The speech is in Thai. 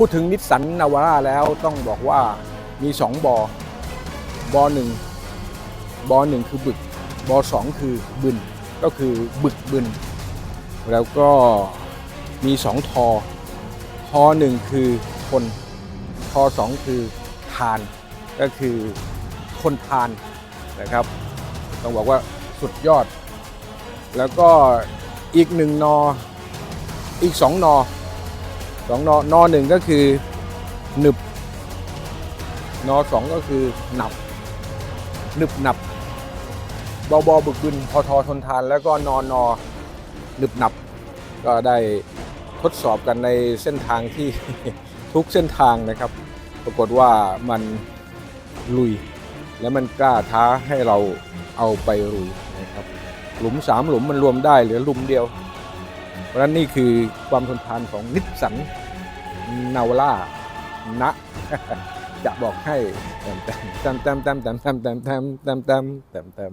พูดถึงนิสสันนาวาร่าแล้วต้องบอกว่ามี 2 บอบอหนึ่งบอหนึ่งคือบึกบอสองคือบึนก็คือบึกบึนแล้วก็มีสองทอ ทอหนึ่งคือคน ทอสองคือทาน ก็คือคนทานนะครับ ต้องบอกว่าสุดยอด แล้วก็อีกหนึ่งนออีกสองนอ สองนอนอหนึ่งก็คือหนึบนอสองก็คือหนับ หนึบหนับ บอบอบึกบึนพอทอทนทาน แล้วก็นอนอหนึบหนับ ก็ได้ทดสอบกันในเส้นทางที่ทุกเส้นทางนะครับ ปรากฏว่ามันลุย และมันกล้าท้าให้เราเอาไปลุยนะครับ หลุมสามหลุมมันรวมได้เหลือหลุมเดียว เพราะฉะนั้นนี่คือความทนทานของนิสสัน นาวล่านะจะบอกให้แต้มแต้มแต้มแต้มแต้มแต้มแต้มแต้มแต้มแต้มแตม